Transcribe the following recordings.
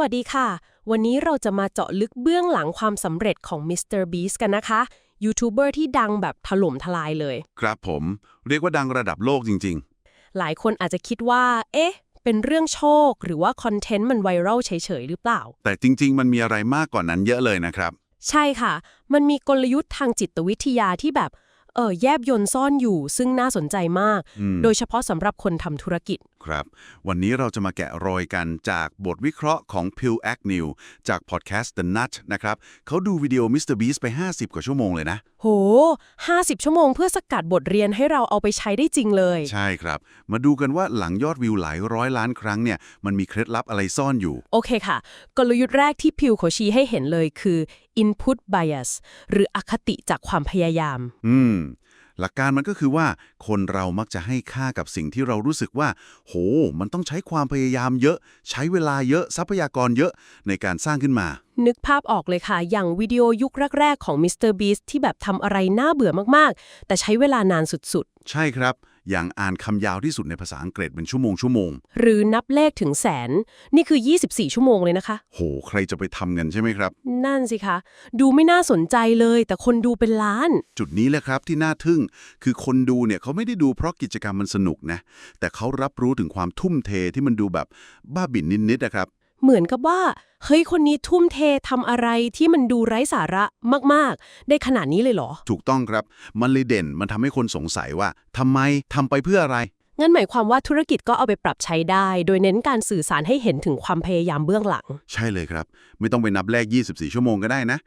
วัสดีค่ะ วันนี้เราจะมาเจาะลึกเบื้องหลังความสำเร็จของ Mr. Beast กันนะคะ ยูทูบเบอร์ที่ดังแบบถล่มทลายเลย ครับผม เรียกว่าดังระดับโลกจริง หลายคนอาจจะคิดว่า เอ๊ะ เป็นเรื่องโชค หรือว่าคอนเทนต์มันไวรัลเฉยๆ หรือเปล่า ๆ แต่จริง ๆ มันมีอะไรมากกว่านั้นเยอะเลยนะครับ ใช่ค่ะ มันมีกลยุทธ์ทางจิตวิทยาที่แบบ เออแยบยนซ่อนอยู่ซึ่งน่าสนใจมากอืมโดยเฉพาะสำหรับคนทำธุรกิจ ครับ วันนี้เราจะมาแกะรอยกันจากบทวิเคราะห์ของ p i l a c New จากพอดแคสต์ The Nut นะครับเขาดูวิดีโอ Mr. Beast ไป 50 กว่าชั่วโมงเลยนะ โห 50 ชั่วโมงเพื่อสกัดบทเรียนให้เราเอาไปใช้ได้จริงเลย ใช่ครับ มาดูกันว่าหลังยอดวิวหลายร้อยล้านครั้งเนี่ยมันมีเคล็ดลับอะไรซ่อนอยู่ โอเคค่ะ กลยุทธ์แรกที่พิวเขาชี้ให้เห็นเลยคือ input bias หรืออคติจากความพยายาม อืม หลักการมันก็คือว่าคนเรามักจะให้ค่ากับสิ่งที่เรารู้สึกว่า โห มันต้องใช้ความพยายามเยอะ ใช้เวลาเยอะทรัพยากรเยอะในการสร้างขึ้นมา นึกภาพออกเลยค่ะ อย่างวิดีโอยุคแรก ๆ ของ Mr. Beast ที่แบบทำอะไรน่าเบื่อมากๆ แต่ใช้เวลานานสุดใช่ครับ อย่างอ่านคำยาวที่สุดในภาษาอังกฤษเป็นชั่วโมงชั่วโมงๆหรือนับเลขถึงแสน นี่คือ 24 ชั่วโมงเลยนะคะ โห ใครจะไปทำกันใช่ไหมครับ นั่นสิคะ ดูไม่น่าสนใจเลย แต่คนดูเป็นล้าน จุดนี้แหละครับที่น่าทึ่ง คือคนดูเนี่ยเขาไม่ได้ดูเพราะกิจกรรมมันสนุกนะ แต่เขารับรู้ถึงความทุ่มเทที่มันดูแบบบ้าบิ่นนิดๆนะครับ เหมือนกับว่า เฮ้ย คนนี้ทุ่มเททำอะไรที่มันดูไร้สาระมาก ๆ ได้ขนาดนี้เลยเหรอ ถูกต้องครับ มันเลยเด่น มันทำให้คนสงสัยว่าทำไมทำไปเพื่ออะไร งั้นหมายความว่าธุรกิจก็เอาไปปรับใช้ได้ โดยเน้นการสื่อสารให้เห็นถึงความพยายามเบื้องหลัง ใช่เลยครับ ไม่ต้องไปนับแลก24 ชั่วโมงก็ได้นะ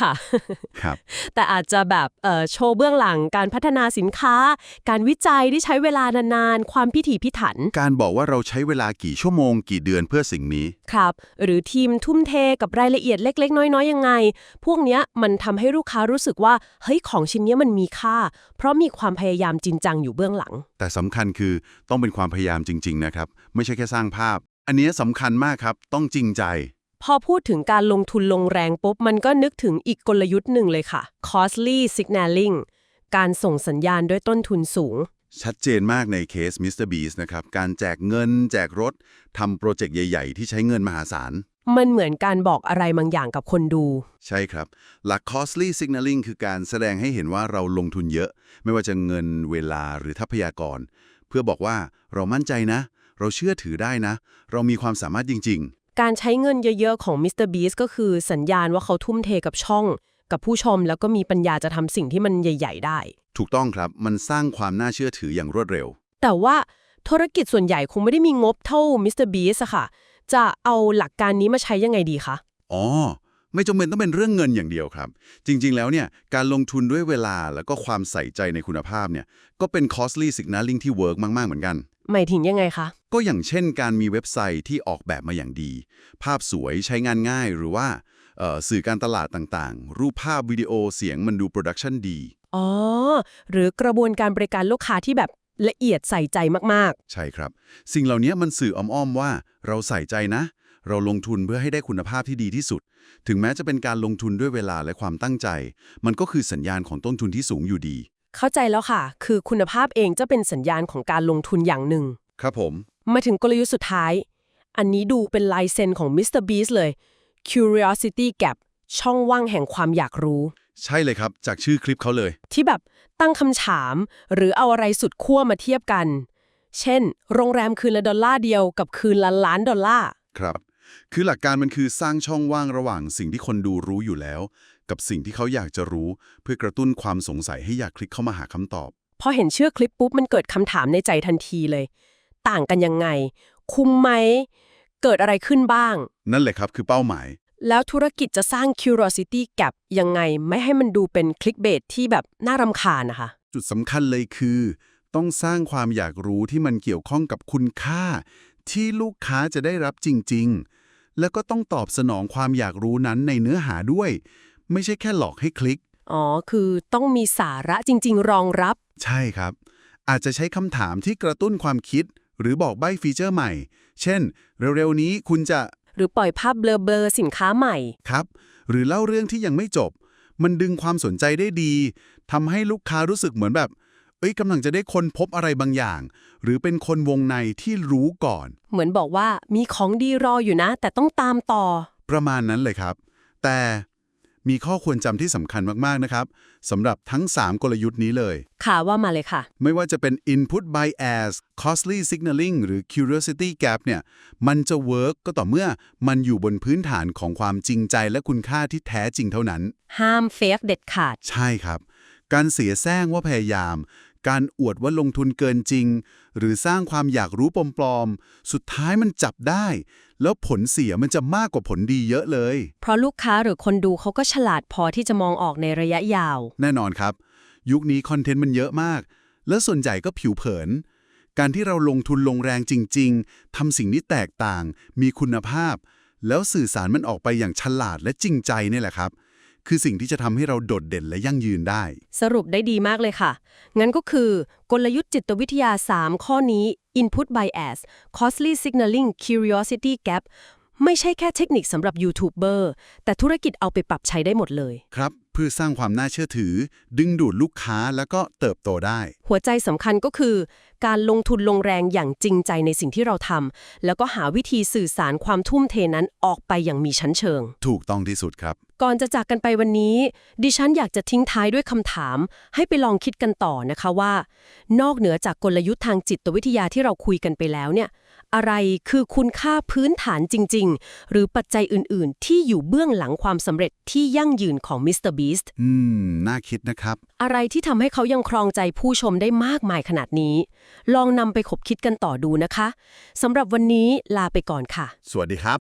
ค่ะ ครับ แต่อาจจะแบบเอ่อโชว์เบื้องหลังการพัฒนาสินค้า การวิจัยที่ใช้เวลานานๆ ความพิถีพิถัน การบอกว่าเราใช้เวลากี่ชั่วโมงกี่เดือนเพื่อสิ่งนี้ ครับ หรือทีมทุ่มเทกับรายละเอียดเล็ก ๆ น้อยๆยังไง พวกเนี้ยมันทำให้ลูกค้ารู้สึกว่าเฮ้ยของชิ้นเนี้ยมันมีค่า เพราะมีความพยายามจริงจังอยู่เบื้องหลังแต่สำคัญคือต้องเป็นความพยายามจริง ๆ นะครับ ไม่ใช่แค่สร้างภาพ อันเนี้ยสำคัญมากครับต้องจริงใจ พอพูดถึงการลงทุนลงแรงปุ๊บ มันก็นึกถึงอีกกลยุทธ์หนึ่งเลยค่ะ costly signaling การส่งสัญญาณด้วยต้นทุนสูง ชัดเจนมากในเคส Mr. Beast นะครับ การแจกเงิน แจกรถทำโปรเจกต์ใหญ่ ๆ ที่ใช้เงินมหาศาล มันเหมือนการบอกอะไรบางอย่างกับคนดู ใช่ครับ หลัก costly signaling คือการแสดงให้เห็นว่าเราลงทุนเยอะ ไม่ว่าจะเงินเวลาหรือทรัพยากร เพื่อบอกว่าเรามั่นใจนะ เราเชื่อถือได้นะ เรามีความสามารถจริง การใช้เงินเยอะๆ ของ Mr. Beast ก็คือสัญญาณว่าเขาทุ่มเทกับช่อง กับผู้ชมแล้วก็มีปัญญาจะทำสิ่งที่มันใหญ่ ๆ ได้ ๆ ถูกต้องครับ มันสร้างความน่าเชื่อถืออย่างรวดเร็ว แต่ว่าธุรกิจส่วนใหญ่คงไม่ได้มีงบเท่า Mr. Beast อะค่ะ จะเอาหลักการนี้มาใช้ยังไงดีคะ อ๋อ ไม่จำเป็นต้องเป็นเรื่องเงินอย่างเดียวครับ จริง ๆ แล้วเนี่ย การลงทุนด้วยเวลาแล้วก็ความใส่ใจในคุณภาพเนี่ย ก็เป็น costly signaling ที่เวิร์กมาก ๆ เหมือนกัน หมายถึงยังไงคะ ก็อย่างเช่น การมีเว็บไซต์ที่ออกแบบมาอย่างดี ภาพสวยใช้งานง่ายหรือว่าเอ่อสื่อการตลาดต่างๆ รูปภาพวิดีโอเสียงมันดูโปรดักชันดี อ๋อ หรือกระบวนการบริการลูกค้าที่แบบ ละเอียดใส่ใจมากใช่ครับ สิ่งเหล่านี้มันสื่ออ้อมๆว่า เราใส่ใจนะ เราลงทุนเพื่อให้ได้คุณภาพที่ดีที่สุด ถึงแม้จะเป็นการลงทุนด้วยเวลาและความตั้งใจ มันก็คือสัญญาณของต้นทุนที่สูงอยู่ดีๆเข้าใจแล้วค่ะ คือคุณภาพเองจะเป็นสัญญาณของการลงทุนอย่างหนึ่ง ครับผม มาถึงกลยุทธ์สุดท้าย อันนี้ดูเป็นลายเซ็นของ Mr. Beast เลย Curiosity Gap ช่องว่างแห่งความอยากรู้ ใช่เลยครับ จากชื่อคลิปเขาเลย ที่แบบตั้งคำถาม หรือเอาอะไรสุดขั้วมาเทียบกัน เช่น โรงแรมคืนละดอลลาร์เดียวกับคืนละล้านดอลลาร์ ครับ คือหลักการมันคือสร้างช่องว่างระหว่างสิ่งที่คนดูรู้อยู่แล้ว กับสิ่งที่เขาอยากจะรู้ เพื่อกระตุ้นความสงสัยให้อยากคลิกเข้ามาหาคำตอบ พอเห็นชื่อคลิปปุ๊บมันเกิดคำถามในใจทันทีเลย ต่างกันยังไง คุ้มไหม เกิดอะไรขึ้นบ้าง นั่นแหละครับคือเป้าหมาย แล้วธุรกิจจะสร้าง curiosity gap ยังไงไม่ให้มันดูเป็น clickbait ที่แบบน่ารำคาญนะคะ จุดสำคัญเลยคือ ต้องสร้างความอยากรู้ที่มันเกี่ยวข้องกับคุณค่า ที่ลูกค้าจะได้รับจริง ๆ แล้วก็ต้องตอบสนองความอยากรู้นั้นในเนื้อหาด้วย ไม่ใช่แค่หลอกให้คลิก อ๋อ คือต้องมีสาระจริง ๆ รองรับ ใช่ครับ อาจจะใช้คำถามที่กระตุ้นความคิด หรือบอกใบ้ฟีเจอร์ใหม่ เช่น เร็วๆนี้คุณจะ หรือปล่อยภาพเบลอๆสินค้าใหม่ ครับ หรือเล่าเรื่องที่ยังไม่จบ มันดึงความสนใจได้ดีทำให้ลูกค้ารู้สึกเหมือนแบบ เอ้ยกำลังจะได้คนพบอะไรบางอย่าง หรือเป็นคนวงในที่รู้ก่อน เหมือนบอกว่ามีของดีรออยู่นะ แต่ต้องตามต่อ ประมาณนั้นเลยครับ แต่ มีข้อควรจำที่สำคัญมาก ๆ นะครับสำหรับทั้ง 3 กลยุทธ์นี้เลย ค่ะว่ามาเลยค่ะ ไม่ว่าจะเป็น input bias costly signaling หรือ curiosity gap เนี่ย มันจะ work ก็ต่อเมื่อมันอยู่บนพื้นฐานของความจริงใจและคุณค่าที่แท้จริงเท่านั้น ห้ามเฟกเด็ดขาด ใช่ครับ การเสียแซงว่าพยายาม การอวดว่าลงทุนเกินจริง หรือสร้างความอยากรู้ปลอมๆ สุดท้ายมันจับได้ แล้วผลเสียมันจะมากกว่าผลดีเยอะเลย เพราะลูกค้าหรือคนดูเขาก็ฉลาดพอที่จะมองออกในระยะยาว แน่นอนครับ ยุคนี้คอนเทนต์มันเยอะมาก และส่วนใหญ่ก็ผิวเผิน การที่เราลงทุนลงแรงจริง ๆทำสิ่งที่แตกต่าง มีคุณภาพ แล้วสื่อสารมันออกไปอย่างฉลาดและจริงใจนี่แหละครับ คือสิ่งที่จะทำให้เราโดดเด่นและยั่งยืนได้ สรุปได้ดีมากเลยค่ะ งั้นก็คือกลยุทธ์จิตวิทยา 3 ข้อนี้ input bias costly signaling curiosity gap ไม่ใช่แค่เทคนิคสำหรับยูทูบเบอร์แต่ธุรกิจเอาไปปรับใช้ได้หมดเลย ครับ เพื่อสร้างความน่าเชื่อถือ ดึงดูดลูกค้าแล้วก็เติบโตได้ หัวใจสำคัญก็คือ การลงทุนลงแรงอย่างจริงใจในสิ่งที่เราทำแล้วก็หาวิธีสื่อสารความทุ่มเทนั้นออกไปอย่างมีชั้นเชิง ถูกต้องที่สุดครับ ก่อนจะจากกันไปวันนี้ ดิฉันอยากจะทิ้งท้ายด้วยคำถาม ให้ไปลองคิดกันต่อนะคะว่า นอกเหนือจากกลยุทธ์ทางจิตวิทยาที่เราคุยกันไปแล้วเนี่ย อะไรคือคุณค่าพื้นฐานจริง ๆ หรือปัจจัยอื่น ๆ ที่อยู่เบื้องหลังความสำเร็จที่ยั่งยืนของมิสเตอร์บีสต์อืม น่าคิดนะครับ อะไรที่ทำให้เขายังครองใจผู้ชมได้มากมายขนาดนี้ ลองนำไปขบคิดกันต่อดูนะคะสำหรับวันนี้ลาไปก่อนค่ะ สวัสดีครับ